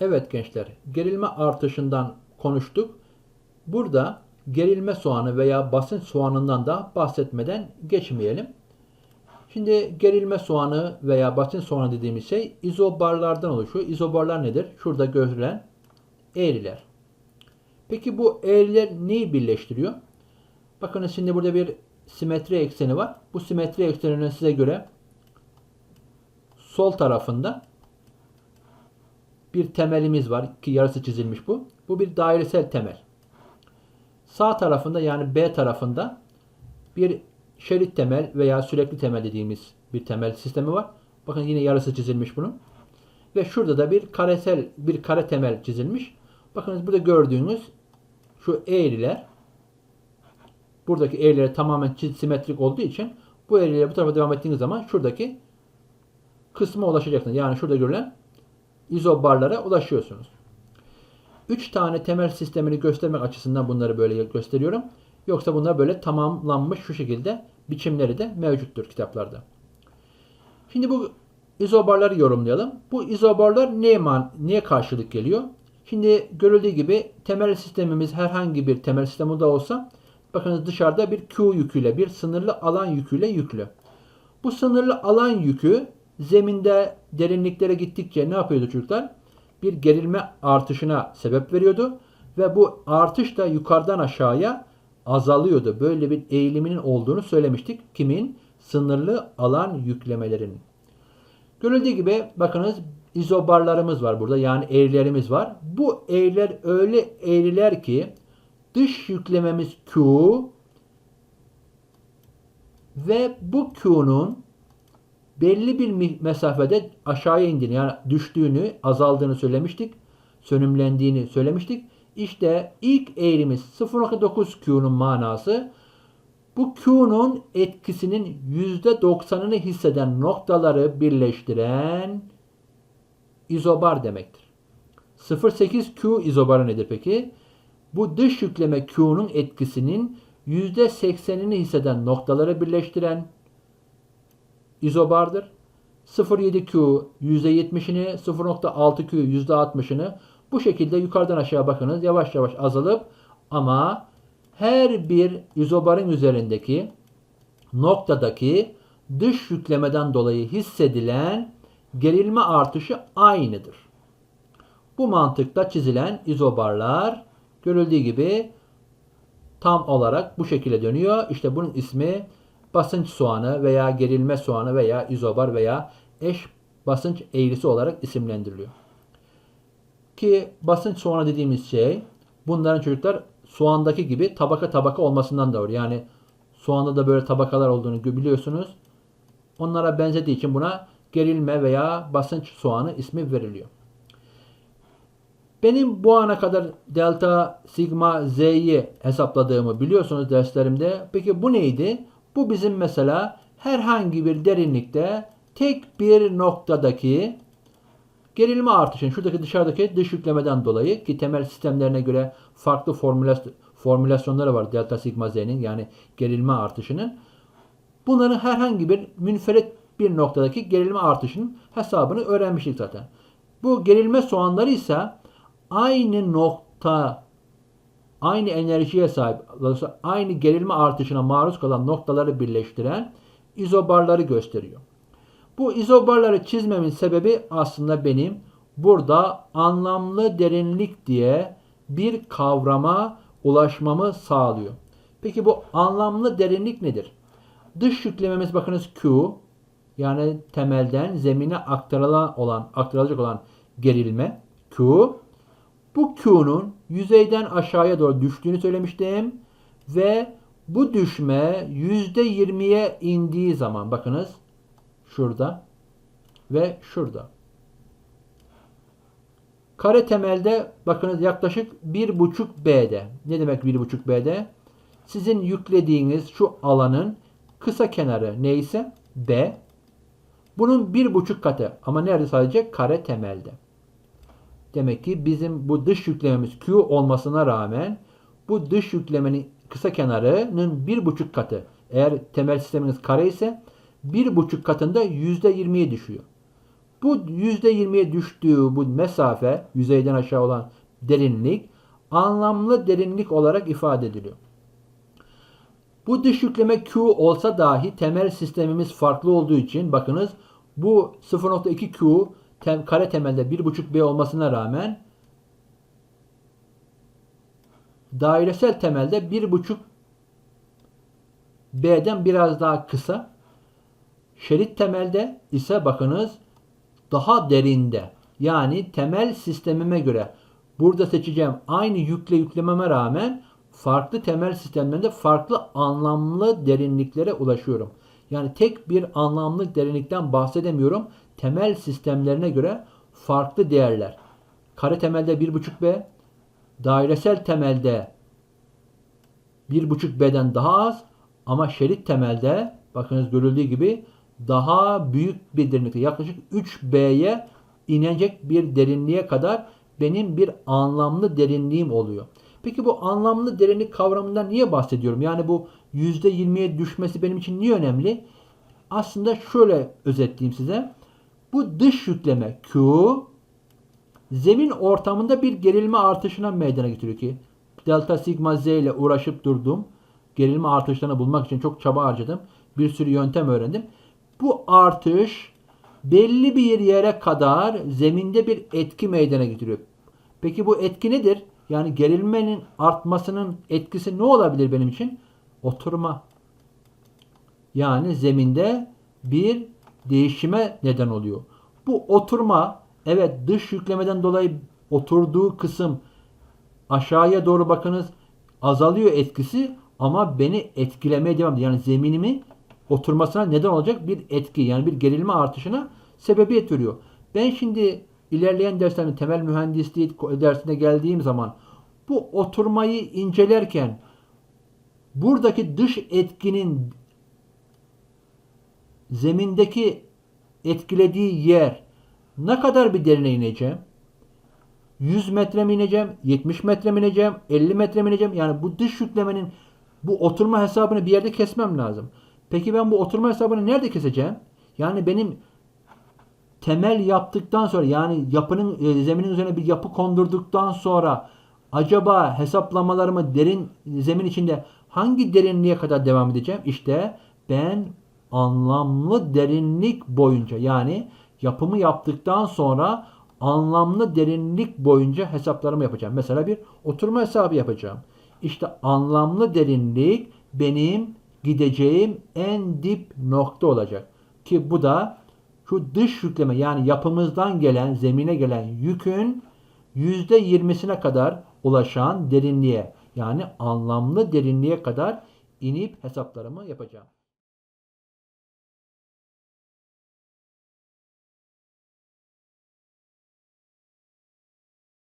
Evet gençler, gerilme artışından konuştuk. Burada gerilme soğanı veya basınç soğanından da bahsetmeden geçmeyelim. Şimdi gerilme soğanı veya basınç soğanı dediğimiz şey izobarlardan oluşuyor. İzobarlar nedir? Şurada görülen eğriler. Peki bu eğriler neyi birleştiriyor? Bakın şimdi burada bir simetri ekseni var. Bu simetri ekseninin size göre sol tarafında bir temelimiz var ki yarısı çizilmiş bu. Bu bir dairesel temel. Sağ tarafında yani B tarafında bir şerit temel veya sürekli temel dediğimiz bir temel sistemi var. Bakın yine yarısı çizilmiş bunun. Ve şurada da bir karesel bir kare temel çizilmiş. Bakınız burada gördüğünüz şu eğriler buradaki eğriler tamamen simetrik olduğu için bu eğrileri bu tarafa devam ettiğiniz zaman şuradaki kısma ulaşacaksınız. Yani şurada görülen izobarlara ulaşıyorsunuz. 3 tane temel sistemini göstermek açısından bunları böyle gösteriyorum. Yoksa bunlar böyle tamamlanmış şu şekilde biçimleri de mevcuttur kitaplarda. Şimdi bu izobarları yorumlayalım. Bu izobarlar neye, man neye karşılık geliyor? Şimdi görüldüğü gibi temel sistemimiz herhangi bir temel sistemi de olsa bakınız dışarıda bir Q yüküyle bir sınırlı alan yüküyle yüklü. Bu sınırlı alan yükü zeminde derinliklere gittikçe ne yapıyordu çocuklar? Bir gerilme artışına sebep veriyordu ve bu artış da yukarıdan aşağıya azalıyordu. Böyle bir eğiliminin olduğunu söylemiştik. Kimin? Sınırlı alan yüklemelerinin. Görüldüğü gibi bakınız izobarlarımız var burada. Yani eğrilerimiz var. Bu eğriler öyle eğriler ki dış yüklememiz Q ve bu Q'nun belli bir mesafede aşağıya indiğini yani düştüğünü, azaldığını söylemiştik. Sönümlendiğini söylemiştik. İşte ilk eğrimiz 0.9 Q'nun manası bu Q'nun etkisinin %90'ını hisseden noktaları birleştiren izobar demektir. 0.8 Q izobarı nedir peki? Bu dış yükleme Q'nun etkisinin %80'ini hisseden noktaları birleştiren izobardır. 0.7Q %70'ini, 0.6Q %60'ını bu şekilde yukarıdan aşağı bakınız yavaş yavaş azalıp ama her bir izobarın üzerindeki noktadaki dış yüklemeden dolayı hissedilen gerilme artışı aynıdır. Bu mantıkta çizilen izobarlar görüldüğü gibi tam olarak bu şekilde dönüyor. İşte bunun ismi basınç soğanı veya gerilme soğanı veya izobar veya eş basınç eğrisi olarak isimlendiriliyor. Ki basınç soğanı dediğimiz şey bunların çocuklar soğandaki gibi tabaka tabaka olmasından doğru. Yani soğanda da böyle tabakalar olduğunu biliyorsunuz. Onlara benzediği için buna gerilme veya basınç soğanı ismi veriliyor. Benim bu ana kadar delta, sigma, z'yi hesapladığımı biliyorsunuz derslerimde. Peki bu neydi? Bu bizim mesela herhangi bir derinlikte tek bir noktadaki gerilme artışın şuradaki dışarıdaki dış yüklemeden dolayı ki temel sistemlerine göre farklı formülas- formülasyonları var delta sigma z'nin yani gerilme artışının. Bunların herhangi bir münferit bir noktadaki gerilme artışının hesabını öğrenmiştik zaten. Bu gerilme soğanları ise aynı nokta aynı enerjiye sahip aynı gerilme artışına maruz kalan noktaları birleştiren izobarları gösteriyor. Bu izobarları çizmemin sebebi aslında benim burada anlamlı derinlik diye bir kavrama ulaşmamı sağlıyor. Peki bu anlamlı derinlik nedir? Dış yüklememiz bakınız Q yani temelden zemine aktarılan olan aktarılacak olan gerilme Q. Bu Q'nun yüzeyden aşağıya doğru düştüğünü söylemiştim ve bu düşme %20'ye indiği zaman bakınız şurada ve şurada. Kare temelde bakınız yaklaşık 1.5 B'de. Ne demek 1.5 B'de? Sizin yüklediğiniz şu alanın kısa kenarı neyse B. Bunun 1.5 katı ama nerede sadece kare temelde. Demek ki bizim bu dış yüklememiz Q olmasına rağmen bu dış yüklemenin kısa kenarının 1.5 katı. Eğer temel sisteminiz kare ise 1.5 katında %20'ye düşüyor. Bu %20'ye düştüğü bu mesafe, yüzeyden aşağı olan derinlik anlamlı derinlik olarak ifade ediliyor. Bu dış yükleme Q olsa dahi temel sistemimiz farklı olduğu için bakınız bu 0.2 Q tem, kare temelde 1.5 B olmasına rağmen dairesel temelde 1.5 B'den biraz daha kısa. Şerit temelde ise bakınız daha derinde. Yani temel sistemime göre burada seçeceğim aynı yükle yüklememe rağmen farklı temel sistemlerinde farklı anlamlı derinliklere ulaşıyorum. Yani tek bir anlamlı derinlikten bahsedemiyorum. Temel sistemlerine göre farklı değerler. Kare temelde 1.5B, dairesel temelde 1.5B'den daha az ama şerit temelde bakınız görüldüğü gibi daha büyük bir derinlikte yaklaşık 3B'ye inecek bir derinliğe kadar benim bir anlamlı derinliğim oluyor. Peki bu anlamlı derinlik kavramından niye bahsediyorum? Yani bu %20'ye düşmesi benim için niye önemli? Aslında şöyle özetleyeyim size. Bu dış yükleme Q zemin ortamında bir gerilme artışına meydana getiriyor ki delta sigma z ile uğraşıp durdum. Gerilme artışlarını bulmak için çok çaba harcadım. Bir sürü yöntem öğrendim. Bu artış belli bir yere kadar zeminde bir etki meydana getiriyor. Peki bu etki nedir? Yani gerilmenin artmasının etkisi ne olabilir benim için? Oturma. Yani zeminde bir değişime neden oluyor. Bu oturma evet dış yüklemeden dolayı oturduğu kısım aşağıya doğru bakınız azalıyor etkisi ama beni etkilemeye devam ediyor. Yani zeminimi oturmasına neden olacak bir etki yani bir gerilme artışına sebebiyet veriyor. Ben şimdi ilerleyen derslerin temel mühendisliği dersine geldiğim zaman bu oturmayı incelerken buradaki dış etkinin zemindeki etkilediği yer ne kadar bir derine ineceğim? 100 metre mi ineceğim? 70 metre mi ineceğim? 50 metre mi ineceğim? Yani bu dış yüklemenin bu oturma hesabını bir yerde kesmem lazım. Peki ben bu oturma hesabını nerede keseceğim? Yani benim temel yaptıktan sonra yani yapının e, zeminin üzerine bir yapı kondurduktan sonra acaba hesaplamalarımı derin zemin içinde hangi derinliğe kadar devam edeceğim? İşte ben anlamlı derinlik boyunca yani yapımı yaptıktan sonra anlamlı derinlik boyunca hesaplarımı yapacağım. Mesela bir oturma hesabı yapacağım. İşte anlamlı derinlik benim gideceğim en dip nokta olacak. Ki bu da şu dış yükleme yani yapımızdan gelen, zemine gelen yükün %20'sine kadar ulaşan derinliğe yani anlamlı derinliğe kadar inip hesaplarımı yapacağım.